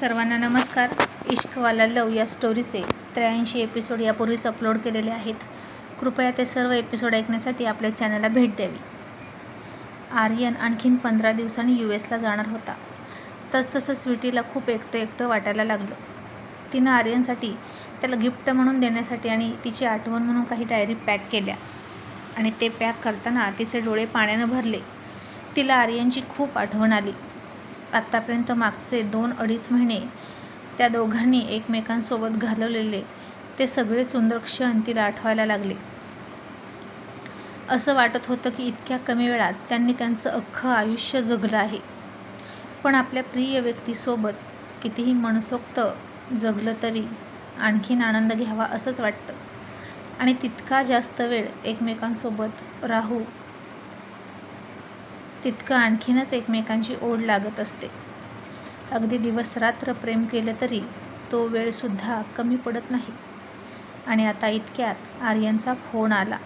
सर्वांना नमस्कार. इश्कवाला लव या स्टोरीचे त्र्याऐंशी एपिसोड यापूर्वीच अपलोड केलेले आहेत. कृपया ते सर्व एपिसोड ऐकण्यासाठी आपल्या चॅनलला भेट द्यावी. आर्यन आणखीन पंधरा दिवसांनी यू एसला जाणार होता. तसतसं स्वीटीला खूप एकटं एकटं वाटायला लागलं. तिनं आर्यनसाठी त्याला गिफ्ट म्हणून देण्यासाठी आणि तिची आठवण म्हणून काही डायरी पॅक केल्या. आणि ते पॅक करताना तिचे डोळे पाण्यानं भरले. तिला आर्यनची खूप आठवण आली. आत्तापर्यंत मागचे दोन अडीच महिने त्या दोघांनी एकमेकांसोबत घालवलेले ते सगळे सुंदर क्षण तिला आठवायला लागले. असं वाटत होतं की इतक्या कमी वेळात त्यांनी त्यांचं अख्खं आयुष्य जगलं आहे. पण आपल्या प्रिय व्यक्तीसोबत कितीही मनसोक्त जगलं तरी आणखीन आनंद घ्यावा असंच वाटतं. आणि तितका जास्त वेळ एकमेकांसोबत राहू तितकं आणखीनच एकमेकांची ओढ लागत असते. अगदी दिवसरात्र प्रेम केलं तरी तो वेळसुद्धा कमी पडत नाही. आणि आता इतक्यात आर्यनचा फोन आला.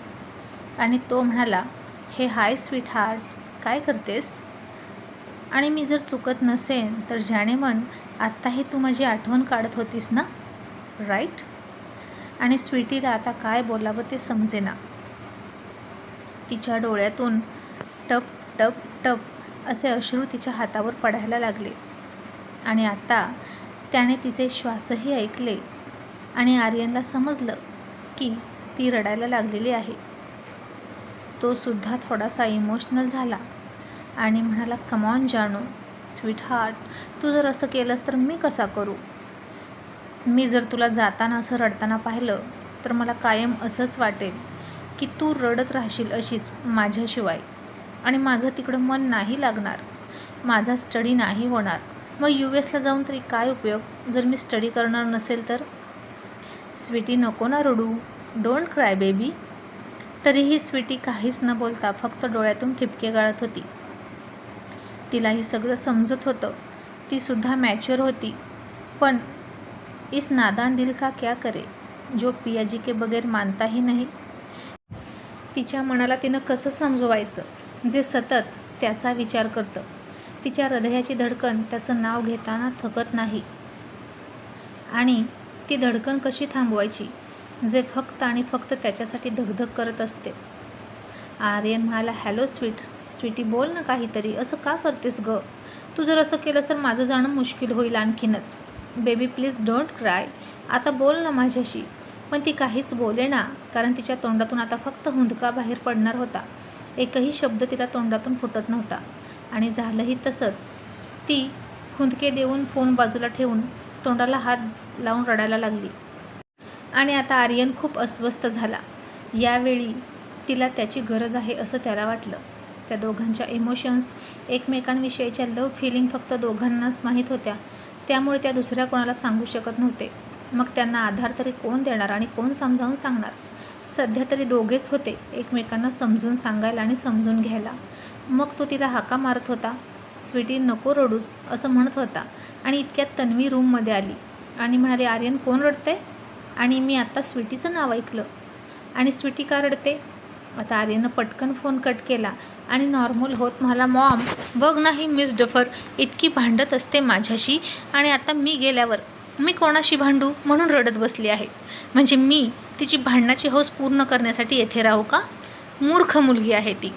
आणि तो म्हणाला हे हाय स्वीट हार्ट काय करतेस? आणि मी जर चुकत नसेन तर ज्याने मन आत्ताही तू माझी आठवण काढत होतीस ना? राईट आणि स्वीटीला आता काय बोलावं ते समजेना. तिच्या डोळ्यातून टप टप टप असे अश्रू तिच्या हातावर पडायला लागले. आणि आता त्याने तिचे श्वासही ऐकले आणि आर्यनला समजलं की ती रडायला लागलेली आहे. तो सुद्धा थोडासा इमोशनल झाला आणि म्हणाला कमॉन जानू स्वीट हार्ट तू जर असं केलंस तर मी कसा करू? मी जर तुला जाताना असं रडताना पाहिलं तर मला कायम असंच वाटेल की तू रडत राहशील अशीच माझ्याशिवाय. आणि माझं तिकडं मन नाही लागणार. माझा स्टडी नाही होणार. मग यू एसला जाऊन तरी काय उपयोग? जर मी स्टडी करणार नसेल तर? स्वीटी नको ना रडू. डोंट क्राय बेबी तरीही स्वीटी काहीच न बोलता फक्त डोळ्यातून ठिपके गाळत होती. तिला हे सगळं समजत होतं. तीसुद्धा मॅच्युअर होती. पण इस नादान दिल का क्या करे? जो पियाजी के बगैर मानताही नाही. तिच्या मनाला तिनं कसं समजवायचं? जे सतत त्याचा विचार करतं. तिच्या हृदयाची धडकन त्याचं नाव घेताना थकत नाही. आणि ती धडकन कशी थांबवायची? जे फक्त आणि फक्त त्याच्यासाठी धगधग करत असते. आर्यन म्हणाला हॅलो स्वीट स्वीटी बोल ना काहीतरी. असं का करतेस ग? तू जर असं केलंस तर माझं जाणं मुश्किल होईल आणखीनच. Baby please don't cry. आता बोल ना माझ्याशी. पण ती काहीच बोले ना कारण तिच्या तोंडातून आता फक्त हुंदका बाहेर पडणार होता. एकही शब्द तिला तोंडातून फुटत नव्हता. आणि झालंही तसंच. ती हुंदके देऊन फोन बाजूला ठेवून तोंडाला हात लावून रडायला लागली. आणि आता आर्यन खूप अस्वस्थ झाला. यावेळी तिला त्याची गरज आहे असं त्याला वाटलं. त्या दोघांच्या इमोशन्स एकमेकांविषयीच्या लव फिलिंग फक्त दोघांनाच माहीत होत्या. त्यामुळे त्या दुसऱ्या कोणाला सांगू शकत नव्हते. मग त्यांना आधार तरी कोण देणार आणि कोण समजावून सांगणार? सध्या तरी दोघेच होते एकमेकांना समजून सांगायला आणि समजून घ्यायला. मग तो तिला हाका मारत होता स्वीटी नको रडूस असं म्हणत होता आणि इतक्यात तन्वी रूममध्ये आली आणि म्हणाली आर्यन कोण रडते आणि मी आत्ता स्वीटीचं नाव ऐकलं. आणि स्वीटी का रडते? आता आर्यनं पटकन फोन कट केला आणि नॉर्मल होत मला मॉम बघ नाही मिस डफर इतकी भांडत असते माझ्याशी आणि आता मी गेल्यावर मी कोणाशी भांडू म्हणून रडत बसली आहे. म्हणजे मी तिची भांडणाची हौस पूर्ण करण्यासाठी येथे राहू का? मूर्ख मुलगी आहे ती.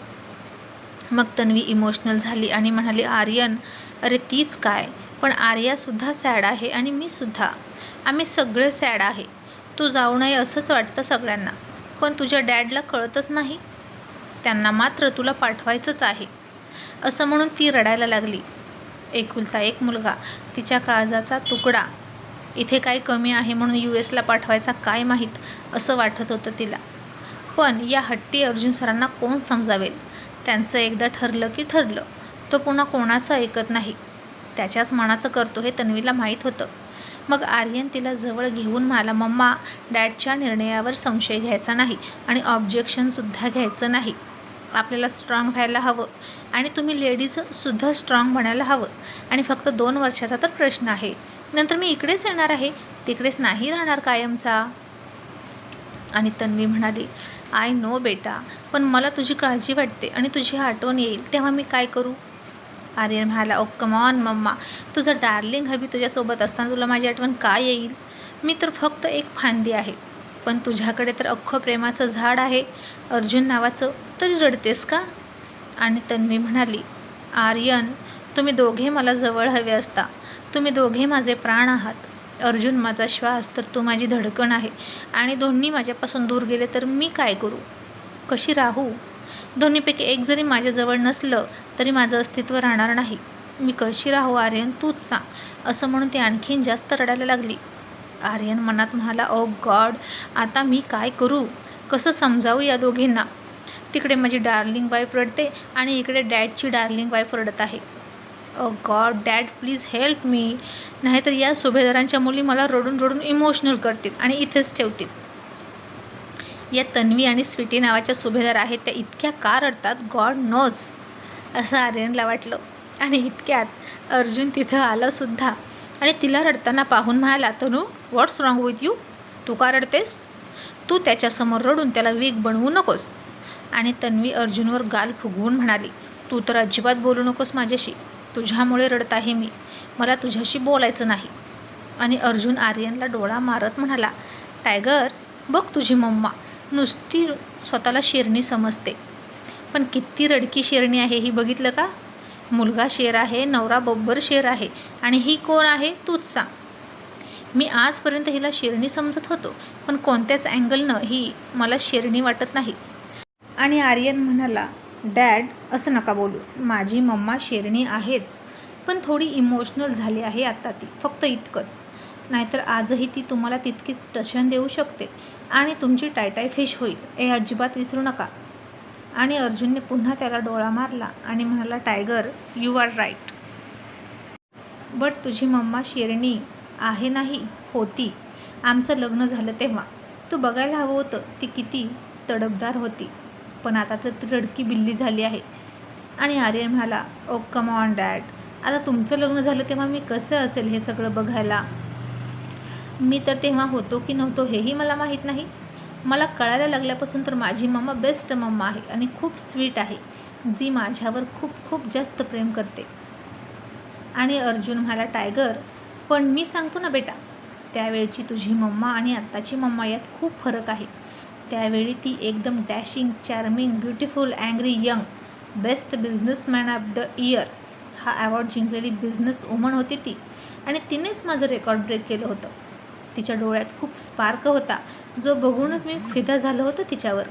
मग तन्वी इमोशनल झाली आणि म्हणाली आर्यन अरे तीच काय? पण आर्यासुद्धा सॅड आहे आणि मी सुद्धा. आम्ही सगळे सॅड आहे. तू जाऊ नये असंच वाटतं सगळ्यांना. पण तुझ्या डॅडला कळतच नाही. त्यांना मात्र तुला पाठवायचंच आहे. असं म्हणून ती रडायला लागली. एकुलता एक मुलगा तिच्या काळजाचा तुकडा इथे काय कमी आहे म्हणून यू एसला पाठवायचा काय माहीत असं वाटत होतं तिला. पण या हट्टी अर्जुन सरांना कोण समजावेल? त्यांचं एकदा ठरलं की ठरलं. तो पुन्हा कोणाचं ऐकत नाही. त्याच्याच मनाचं करतो हे तन्वीला माहीत होतं. मग आर्यन तिला जवळ घेऊन म्हणाला मम्मा डॅडच्या निर्णयावर संशय घ्यायचा नाही आणि ऑब्जेक्शनसुद्धा घ्यायचं नाही. आपल्याला स्ट्रॉंग व्हायला हवं. आणि तुम्ही लेडीजसुद्धा स्ट्रॉंग म्हणायला हवं. आणि फक्त दोन वर्षाचा तर प्रश्न आहे. नंतर मी इकडेच येणार आहे. तिकडेच नाही राहणार कायमचा. आणि तन्वी म्हणाली आय नो बेटा पण मला तुझी काळजी वाटते आणि तुझी आठवण येईल. तेव्हा मी काय करू? आर्यन म्हणाला ओ कमॉन मम्मा तुझं डार्लिंग हवी तुझ्यासोबत असताना तुला माझी आठवण काय येईल? मी तर फक्त एक फांदी आहे. पण तुझ्याकडे तर अख्खं प्रेमाचं झाड आहे. अर्जुन नावाचं तरी रडतेस का? आणि तन्वी म्हणाली आर्यन तुम्ही दोघे मला जवळ हवे असता. तुम्ही दोघे माझे प्राण आहात. अर्जुन माझा श्वास तर तू माझी धडकण आहे. आणि दोन्ही माझ्यापासून दूर गेले तर मी काय करू? कशी राहू? दोन्हीपैकी एक जरी माझ्याजवळ नसलं तरी माझं अस्तित्व राहणार नाही. मी कशी राहू आर्यन? तूच सांग. असं म्हणून ती आणखीन जास्त रडायला लागली. आर्यन मनात म्हणाला ओ गॉड आता मी काय करू? कसं समजावू या दोघींना? तिकडे माझी डार्लिंग वाईफ रडते आणि इकडे डॅडची डार्लिंग वाईफ रडत आहे. ओ god dad please help me. नाहीतर या सुभेदारांच्या मुली मला रडून रडून इमोशनल करतील आणि इथेच ठेवतील. या तन्वी आणि स्वीटी नावाच्या सुभेदार आहेत त्या इतक्या का रडतात? God knows. असं आर्यनला वाटलं. आणि इतक्यात अर्जुन तिथं आलंसुद्धा आणि तिला रडताना पाहून म्हणाला Tanu what's wrong with you तू का रडतेस? तू त्याच्यासमोर रडून त्याला वीक बनवू नकोस. आणि तन्वी अर्जुनवर गाल फुगवून म्हणाली तू तर अजिबात बोलू नकोस माझ्याशी. तुझ्यामुळे रडत आहे मी. मला तुझ्याशी बोलायचं नाही. आणि अर्जुन आर्यनला डोळा मारत म्हणाला टायगर बघ तुझी मम्मा. नुसती स्वतःला शेरणी समजते. पण किती रडकी शेरणी आहे ही बघितलं का? मुलगा शेर आहे नवरा बब्बर शेर आहे आणि ही कोण आहे तूच सांग. मी आजपर्यंत हिला शेरणी समजत होतो पण कोणत्याच अँगलनं ही मला शेरणी वाटत नाही. आणि आर्यन म्हणाला डॅड असं नका बोलू. माझी मम्मा शेरणी आहेच पण थोडी इमोशनल झाली आहे आत्ता ती फक्त इतकंच. नाहीतर आजही ती तुम्हाला तितकीच टशन देऊ शकते आणि तुमची टायटाय फिश होईल. हे अजिबात विसरू नका. आणि अर्जुनने पुन्हा त्याला डोळा मारला आणि म्हणाला tiger you are right. But तुझी मम्मा शेरणी आहे नाही होती. आमचं लग्न झालं तेव्हा. तू बघायला हवं होतं ती किती तडफदार होती. पण आता तर ती रडकी बिल्ली झाली आहे. आणि आर्यन म्हणाला ओ कम ऑन डॅड आता तुमचं लग्न झालं तेव्हा मी कसं असेल हे सगळं बघायला? मी तर तेव्हा होतो की नव्हतो हेही मला माहीत नाही. मला कळायला लागल्यापासून तर माझी मम्मा बेस्ट मम्मा आहे आणि खूप स्वीट आहे जी माझ्यावर खूप खूप जास्त प्रेम करते. आणि अर्जुन म्हणाला टायगर पण मी सांगतो ना बेटा त्यावेळची तुझी मम्मा आणि आत्ताची मम्मा यात खूप फरक आहे. त्यावेळी ती एकदम dashing charming beautiful angry young best businessman of the year हा अवॉर्ड जिंकलेली बिझनेस वुमन होती ती. आणि तिनेच माझं रेकॉर्ड ब्रेक केलं होतं. तिच्या डोळ्यात खूप स्पार्क होता. जो बघूनच मी फिदा झालं होतं तिच्यावर.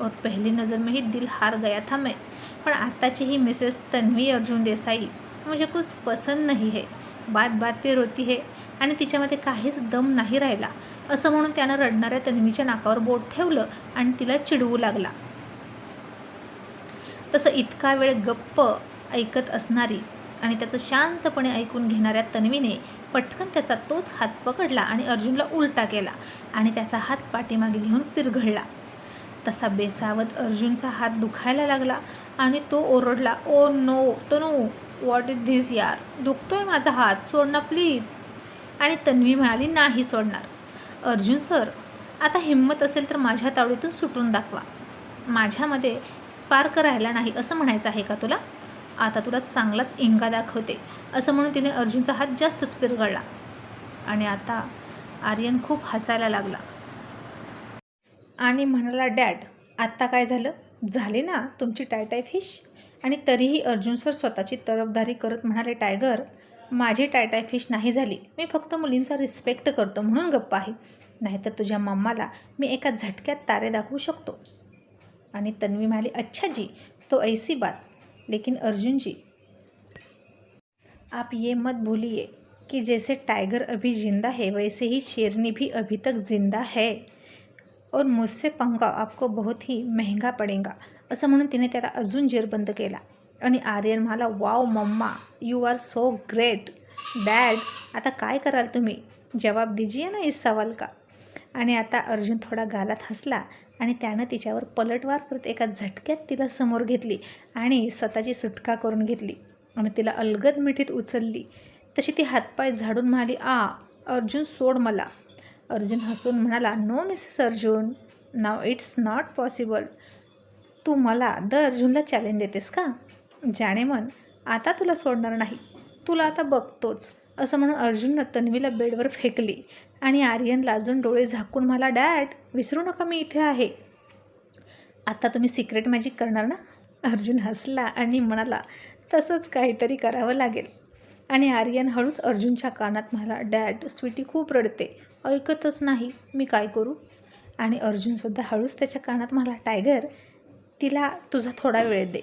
और पहली नज़र में ही दिल हार गया था मैं. पण आत्ताची ही मिसेस तन्वी अर्जुन देसाई मुझे कुछ पसंद नाही है. बात बात पे रोती है आणि तिच्यामध्ये काहीच दम नाही राहिला. असं म्हणून त्यानं रडणाऱ्या तन्वीच्या नाकावर बोट ठेवलं आणि तिला चिडवू लागला. तसं इतका वेळ गप्प ऐकत असणारी आणि त्याचं शांतपणे ऐकून घेणाऱ्या तन्वीने पटकन त्याचा तोच हात पकडला आणि अर्जुनला उलटा केला आणि त्याचा हात पाठीमागे घेऊन पिरघळला. तसा बेसावत अर्जुनचा हात दुखायला लागला आणि तो ओरडला ओ नो तो नो व्हॉट इज धिस यार? दुखतोय माझा हात सोड ना प्लीज आणि तन्वी म्हणाली नाही सोडणार. अर्जुन सर आता हिंमत असेल तर माझ्या तावडीतून सुटून दाखवा. माझ्यामध्ये स्पार्क राहिला नाही असं म्हणायचं आहे का तुला? आता तुला चांगलाच इंगा दाखवते असं म्हणून तिने अर्जुनचा हात जास्तच पिरगळला आणि आता आर्यन खूप हसायला लागला. आणि म्हणाला डॅड आत्ता काय झालं? झाले ना तुमची टायटाय फिश? आणि तरीही अर्जुन सर स्वतःची तरफदारी करत म्हणाले टायगर माझी टायटाय फिश नाही झाली. मी फक्त मुलींचा रिस्पेक्ट करतो म्हणून गप्प आहे. नाहीतर तुझ्या मम्माला मी एका झटक्यात तारे दाखवू शकतो. आणि तन्वी म्हणाली अच्छा जी तो ऐसी बात. लेकिन अर्जुन जी आप ये मत भूलिए कि जैसे टाइगर अभी जिंदा है वैसे ही शेरनी भी अभी तक जिंदा है। और मुझसे पंगा आपको बहुत ही महंगा पडेगा। असं म्हणून तिने त्याला अजून जेरबंद केला. आणि आर्यन म्हणाला wow mamma you are so great dad आता काय कराल तुम्ही? जवाब दीजिए ना इस सवाल का. आणि आता अर्जुन थोडा गालात हसला आणि त्यानं तिच्यावर पलटवार करत एका झटक्यात तिला समोर घेतली आणि स्वतःची सुटका करून घेतली आणि तिला अलगद मिठीत उचलली. तशी ती हातपाय झाडून म्हणाली आ अर्जुन सोड मला. अर्जुन हसून म्हणाला नो मिसेस अर्जुन नाव इट्स नॉट पॉसिबल. तू मला द अर्जुनला चॅलेंज देतेस का? जाणे मन आता तुला सोडणार नाही. तुला आता बघतोच. असं म्हणून अर्जुननं तन्वीला बेडवर फेकली. आणि आर्यन लाजून डोळे झाकून मला डॅड विसरू नका मी इथे आहे. आता तुम्ही सिक्रेट मॅजिक करणार ना? अर्जुन हसला आणि म्हणाला तसंच काहीतरी करावं लागेल. आणि आर्यन हळूच अर्जुनच्या कानात म्हणाला डॅड स्वीटी खूप रडते. ऐकतच नाही. मी काय करू? आणि अर्जुनसुद्धा हळूच त्याच्या कानात म्हणाला टायगर तिला तुझा थोडा वेळ दे.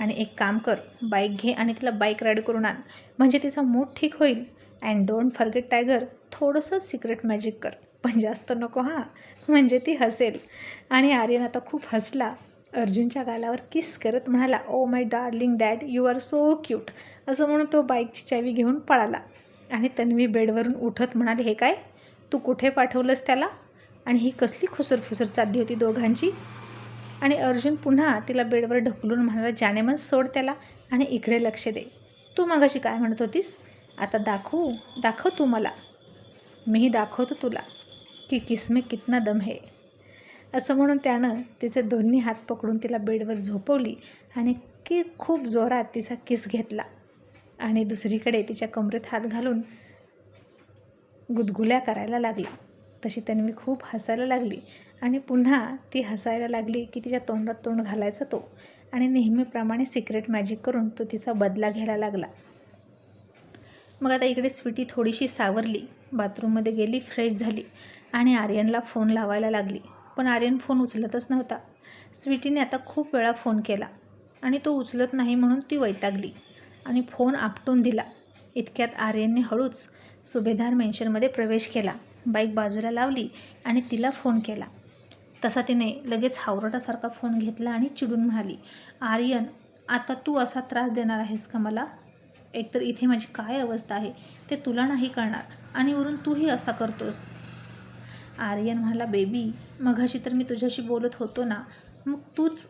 आणि एक काम कर बाईक घे आणि तिला बाईक राईड करून आण. म्हणजे तिचा मूड ठीक होईल. अँड डोंट फर्गेट टायगर थोडंसं सिक्रेट मॅजिक कर. पण जास्त नको हां. म्हणजे ती हसेल. आणि आर्यन आता खूप हसला. अर्जुनच्या गालावर किस करत म्हणाला ओ my darling dad you are so cute असं म्हणून तो बाईकची चावी घेऊन पळाला. आणि तन्वी बेडवरून उठत म्हणाले हे काय? तू कुठे पाठवलंस त्याला? आणि ही कसली खुसरफुसर चालली होती दोघांची. आणि अर्जुन पुन्हा तिला बेडवर ढकलून म्हणाला जाने मन सोड त्याला आणि इकडे लक्ष दे. तू मगाशी काय म्हणत होतीस? आता दाखवू? दाखव तू मला. मीही दाखवतो तुला की किसमे कितना दम है. असं म्हणून त्यानं तिचे दोन्ही हात पकडून तिला बेडवर झोपवली आणि की खूप जोरात तिचा किस घेतला. आणि दुसरीकडे तिच्या कमरेत हात घालून गुदगुल्या करायला लागला. तशी तन्वी खूप हसायला लागली आणि पुन्हा ती हसायला लागली की तिच्या तोंडात तोंड घालायचा तो. आणि नेहमीप्रमाणे सिक्रेट मॅजिक करून तो तिचा बदला घ्यायला लागला. मग आता इकडे स्वीटी थोडीशी सावरली. बाथरूममध्ये गेली फ्रेश झाली आणि आर्यनला फोन लावायला लागली. पण आर्यन फोन उचलतच नव्हता. स्वीटीने आता खूप वेळा फोन केला आणि तो उचलत नाही म्हणून ती वैतागली आणि फोन आपटून दिला. इतक्यात आर्यनने हळूच सुभेदार मेन्शनमध्ये प्रवेश केला. बाईक बाजूला लावली आणि तिला फोन केला. तसा तिने लगेच हावरटासारखा फोन घेतला आणि चिडून म्हणाली आर्यन आता तू असा त्रास देणार आहेस का मला? एकतर इथे माझी काय अवस्था आहे ते तुला नाही कळणार. आणि वरून तूही असा करतोस. आर्यन म्हणाला बेबी मघाशी तर मी तुझ्याशी बोलत होतो ना मग तूच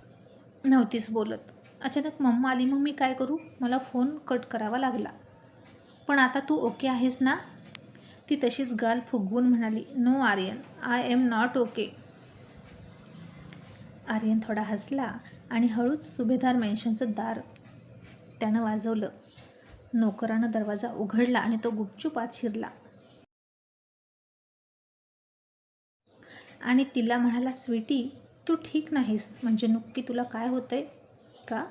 नव्हतीस बोलत. अचानक मम्मा आली मग मी काय करू? मला फोन कट करावा लागला. पण आता तू ओके आहेस ना? ती तशीच गाल फुगवून म्हणाली no Aryan I am not okay. Aryan थोडा हसला आणि हळूच सुभेदार मेन्शनचं दार त्यानं वाजवलं. नोकरानं दरवाजा उघडला आणि तो गुपचूप आत शिरला. आणि तिला म्हणाला स्वीटी तू ठीक नाहीस. म्हणजे नक्की तुला काय होतंय का?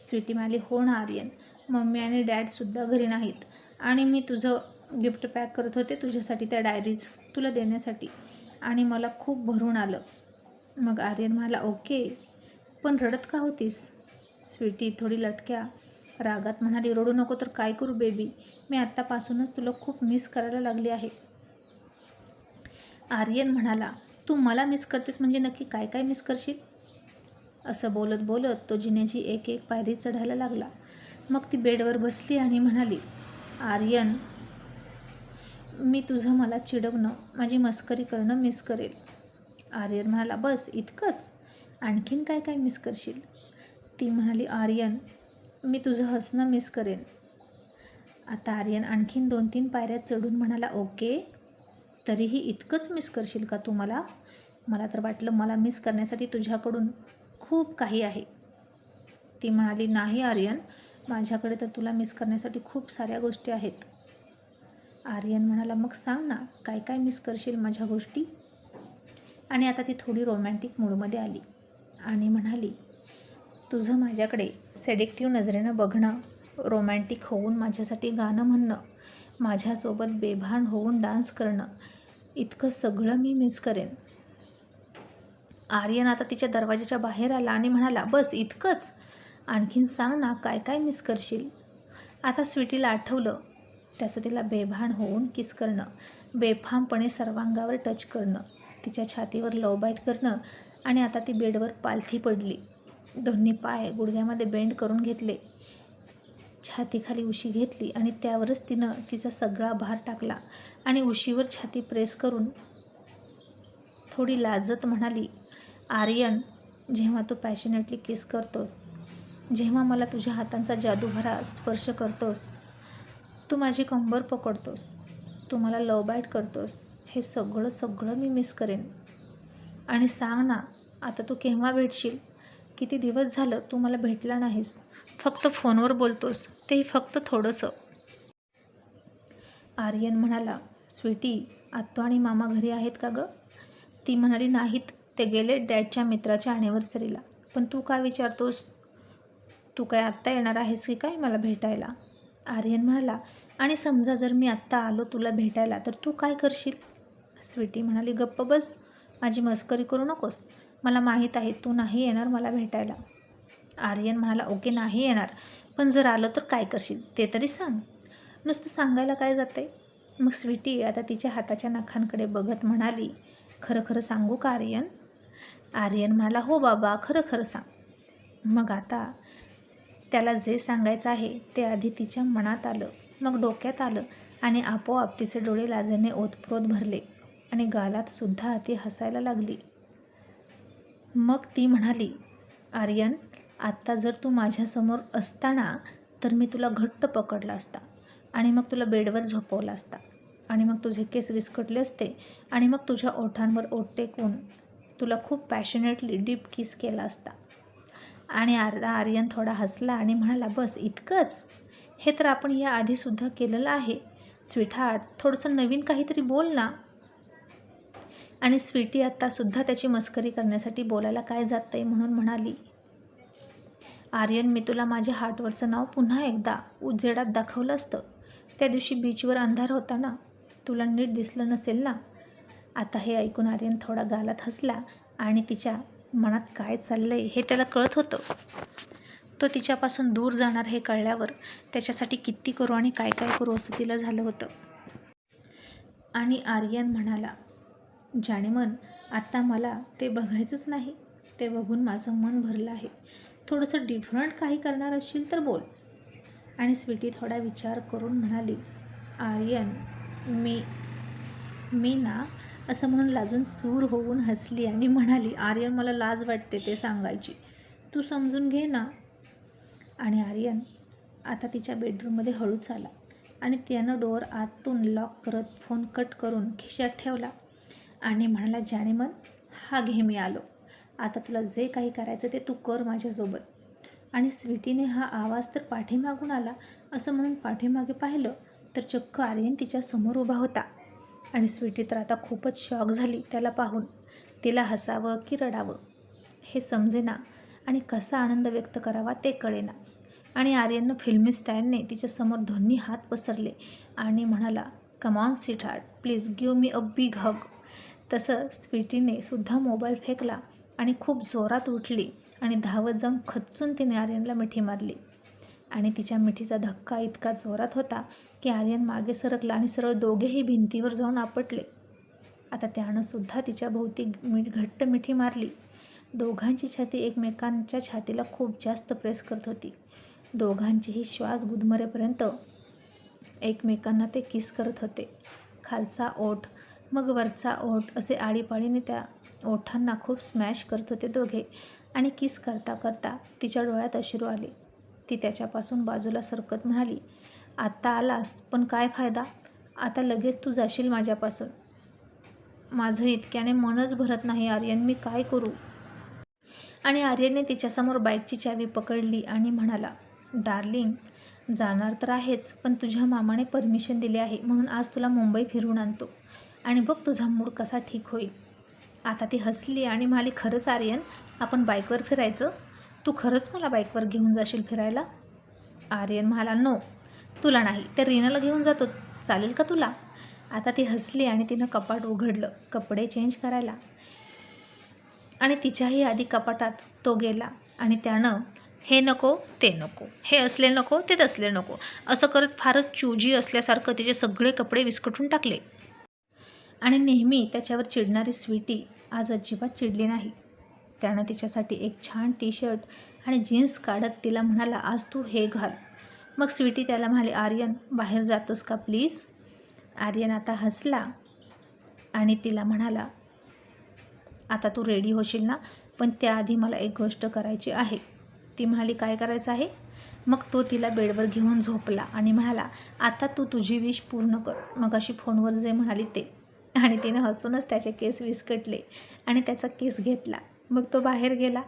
स्वीटी म्हणाली हो ना आर्यन. मम्मी आणि डॅडसुद्धा घरी नाहीत. आणि मी तुझं गिफ्ट पॅक करत होते तुझ्यासाठी त्या डायरीज तुला देण्यासाठी. आणि मला खूप भरून आलं. मग आर्यन म्हणाला ओके. पण रडत का होतीस? स्वीटी थोडी लटक्या. रागात म्हणाली रडू नको तर काय करू बेबी? मी आत्तापासूनच तुला खूप मिस करायला लागली आहे. आर्यन म्हणाला तू मला मिस करतेस म्हणजे नक्की काय काय मिस करशील? असं बोलत बोलत तो जिन्याची एक एक पायरी चढायला लागला. मग ती बेडवर बसली आणि म्हणाली आर्यन मी तुझं मला चिडवणं माझी मस्करी करणं मिस करेल. आर्यन म्हणाला बस इतकंच? आणखीन काय काय मिस करशील? ती म्हणाली आर्यन मी तुझं हसणं मिस करेन. आता आर्यन आणखीन दोन तीन पायऱ्या चढून म्हणाला ओके. तरीही इतकंच मिस करशील का तू मला? मला तर वाटलं मला मिस करण्यासाठी तुझ्याकडून खूप काही आहे. ती म्हणाली नाही आर्यन. माझ्याकडे तर तुला मिस करण्यासाठी खूप साऱ्या गोष्टी आहेत. आर्यन म्हणाला मग सांग ना काय काय मिस करशील माझ्या गोष्टी? आणि आता ती थोडी रोमॅन्टिक मूडमध्ये आली आणि म्हणाली तुझं माझ्याकडे सेडिक्टिव्ह नजरेनं बघणं रोमॅन्टिक होऊन माझ्यासाठी गाणं म्हणणं माझ्यासोबत बेभान होऊन डान्स करणं इतकं सगळं मी मिस करेन. आर्यन आता तिच्या दरवाजाच्या बाहेर आला आणि म्हणाला बस इतकंच. आणखीन सांग ना काय काय मिस करशील? आता स्वीटीला आठवलं त्याचं तिला बेभान होऊन किस करणं बेफामपणे सर्वांगावर टच करणं तिच्या छातीवर लव बाईट करणं आणि आता ती बेडवर पालथी पडली. दोन्ही पाय गुडघ्यामध्ये बेंड करून घेतले. छातीखाली उशी घेतली आणि त्यावरच तिनं तिचा सगळा भार टाकला आणि उशीवर छाती प्रेस करून थोडी लाजत म्हणाली आर्यन जेव्हा तू पॅशनेटली किस करतोस जेव्हा मला तुझ्या हातांचा जादूभरा स्पर्श करतोस तू माझी कंबर पकडतोस तू मला लव बाईट करतोस हे सगळं सगळं मी मिस करेन. आणि सांग ना आता तू केव्हा भेटशील? किती दिवस झालं तू मला भेटला नाहीस? फक्त फोनवर बोलतोस. तेही फक्त थोडंसं. आर्यन म्हणाला स्वीटी आत्तो आणि मामा घरी आहेत का गं? ती म्हणाली नाहीत. ते गेले डॅडच्या मित्राच्या ॲनिव्हर्सरीला पण तू काय विचारतोस? तू काय आत्ता येणार आहेस की काय मला भेटायला? आर्यन म्हणाला आणि समजा जर मी आत्ता आलो तुला भेटायला तर तू काय करशील? स्वीटी म्हणाली गप्प बस. माझी मस्करी करू नकोस. मला माहीत आहे तू नाही येणार मला भेटायला. आर्यन म्हणाला ओके नाही येणार. पण जर आलं तर काय करशील ते तरी सांग. नुसतं सांगायला काय जातं आहे मग स्वीटी आता तिच्या हाताच्या नखांकडे बघत म्हणाली खरं खरं सांगू का आर्यन? आर्यन म्हणाला हो बाबा खरं खरं सांग. मग आता त्याला जे सांगायचं आहे ते आधी तिच्या मनात आलं. मग डोक्यात आलं आणि आपोआप तिचे डोळे लाजेने ओतप्रोत भरले आणि गालात सुद्धा ती हसायला लागली. मग ती म्हणाली आर्यन आत्ता जर तू माझ्यासमोर असताना तर मी तुला घट्ट पकडला असता आणि मग तुला बेडवर झोपवला असता आणि मग तुझे केस विस्कटले असते आणि मग तुझ्या ओठांवर ओठ टेकून तुला खूप पॅशनेटली डीप किस केला असता. आणि अर्धा आर्यन थोडा हसला आणि म्हणाला बस इतकंच? हे तर आपण या आधीसुद्धा केलेलं आहे. स्वीटहार्ट थोडंसं नवीन काहीतरी बोल ना. आणि स्वीटी आत्तासुद्धा त्याची मस्करी करण्यासाठी बोलायला काय जात आहे म्हणून म्हणाली. आर्यन मी तुला माझ्या हार्टवरचं नाव पुन्हा एकदा उजेडात दाखवलं असतं. त्या दिवशी बीचवर अंधार होता ना? तुला नीट दिसलं नसेल ना? आता हे ऐकून आर्यन थोडा गालात हसला आणि तिच्या मनात काय चाललं आहे हे त्याला कळत होतं. तो तिच्यापासून दूर जाणार हे कळल्यावर त्याच्यासाठी किती करू आणि काय काय करू असं तिला झालं होतं. आणि आर्यन म्हणाला ज्यानेमन आत्ता मला ते बघायचंच नाही. ते बघून माझं मन भरलं आहे. थोडंसं डिफरंट काही करणार असशील तर बोल. आणि स्वीटी थोडा विचार करून म्हणाली आर्यन मी मी ना असं म्हणून लाजून सूर होऊन हसली आणि म्हणाली आर्यन मला लाज वाटते ते सांगायची. तू समजून घे ना. आणि आर्यन आता तिच्या बेडरूममध्ये हळूच आला आणि त्यानं डोअर आतून लॉक करत फोन कट करून खिशात ठेवला. आणि म्हणाला जाणेमन हा घे मी आलो. आता तुला जे काही करायचं ते तू कर माझ्यासोबत. आणि स्वीटीने हा आवाज तर पाठीमागून आला. असं म्हणून पाठीमागे पाहिलं तर चक्क आर्यन तिच्या समोर उभा होता. आणि स्वीटी तर आता खूपच शॉक झाली त्याला पाहून. तिला हसावं की रडावं हे समजेना. आणि कसा आनंद व्यक्त करावा ते कळेना. आणि आर्यननं फिल्मी स्टाईलने तिच्यासमोर दोन्ही हात पसरले आणि म्हणाला come on sweetheart. Please give me a big hug. तसं स्वीटीने सुद्धा मोबाईल फेकला आणि खूप जोरात उठली आणि धावत जाऊन खचून तिने आर्यनला मिठी मारली. आणि तिच्या मिठीचा धक्का इतका जोरात होता की आर्यन मागे सरकला आणि सरळ दोघेही भिंतीवर जाऊन आपटले. आता त्यानं सुद्धा तिच्या भोवती मीठ घट्ट मिठी मारली. दोघांची छाती एकमेकांच्या छातीला खूप जास्त प्रेस करत होती. दोघांचेही श्वास गुदमरेपर्यंत एकमेकांना ते किस करत होते. खालचा ओठ मग वरचा ओठ असे आळीपाळीने त्या ओठांना खूप स्मॅश करत होते दोघे. आणि किस करता करता तिच्या डोळ्यात अश्रू आले. ती त्याच्यापासून बाजूला सरकत म्हणाली आत्ता आलास पण काय फायदा? आता लगेच तू जाशील माझ्यापासून. माझं इतक्याने मनच भरत नाही आर्यन मी काय करू? आणि आर्यनने तिच्यासमोर बाईकची चावी पकडली आणि म्हणाला डार्लिंग जाणार तर आहेच पण तुझ्या मामाने परमिशन दिली आहे म्हणून आज तुला मुंबई फिरवून आणतो. आणि बघ तुझा मूड कसा ठीक होईल. आता ती हसली आणि म्हणाली खरंच आर्यन आपण बाईकवर फिरायचं? तू खरंच मला बाईकवर घेऊन जाशील फिरायला? आर्यन म्हणाला नो तुला नाही त्या रीनाला घेऊन जातो. चालेल का तुला? आता ती हसली आणि तिनं कपाट उघडलं कपडे चेंज करायला. आणि तिच्याही आधी कपाटात तो गेला आणि त्यानं हे नको ते नको हे असले नको ते तसले नको. असं करत फारच चुजी असल्यासारखं तिचे सगळे कपडे विस्कटून टाकले. आणि नेहमी त्याच्यावर चिडणारी स्वीटी आज अजिबात चिडली नाही. त्यानं तिच्यासाठी एक छान टी शर्ट आणि जीन्स काढत तिला म्हणाला आज तू हे घाल. मग स्वीटी त्याला म्हणाली आर्यन बाहेर जातोस का प्लीज? आर्यन आता हसला आणि तिला म्हणाला आता तू रेडी होशील ना? पण त्याआधी मला एक गोष्ट करायची आहे. ती म्हणाली काय करायचं आहे? मग तो तिला बेडवर घेऊन झोपला आणि म्हणाला आता तू तुझी विश पूर्ण कर. मग अशी फोनवर जे म्हणाली ते. आणि तिने हसूनच त्याचे केस विस्कटले आणि त्याचा केस घेतला. मग तो बाहेर गेला.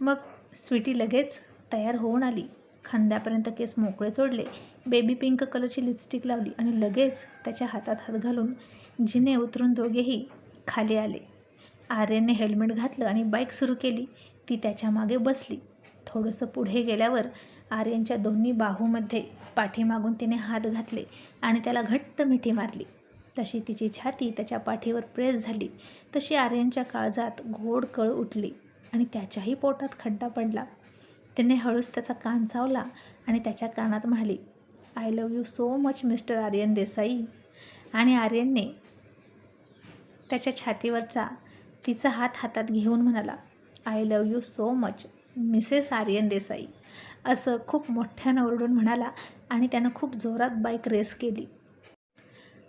मग स्वीटी लगेच तयार होऊन आली. खांद्यापर्यंत केस मोकळे सोडले. बेबी पिंक कलरची लिपस्टिक लावली आणि लगेच त्याच्या हातात हात घालून जिने उतरून दोघेही खाली आले. आर्यनने हेल्मेट घातलं आणि बाईक सुरू केली. ती त्याच्यामागे बसली. थोडंसं पुढे गेल्यावर आर्यनच्या दोन्ही बाहूमध्ये पाठीमागून तिने हात घातले आणि त्याला घट्ट मिठी मारली. तशी तिची छाती त्याच्या पाठीवर प्रेस झाली. तशी आर्यनच्या काळजात गोड कळ उठली आणि त्याच्याही पोटात खड्डा पडला. तिने हळूच त्याचा कान चावला आणि त्याच्या कानात म्हणाली I love you so much mister Aryan Desai. आणि आर्यनने त्याच्या छातीवरचा तिचा हात हातात घेऊन म्हणाला I love you so much Mrs Aryan Desai. असं खूप मोठ्यानं ओरडून म्हणाला आणि त्यानं खूप जोरात बाईक रेस केली.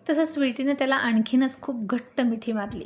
तसं स्वीटीनं त्याला आणखीनच खूप घट्ट मिठी मारली.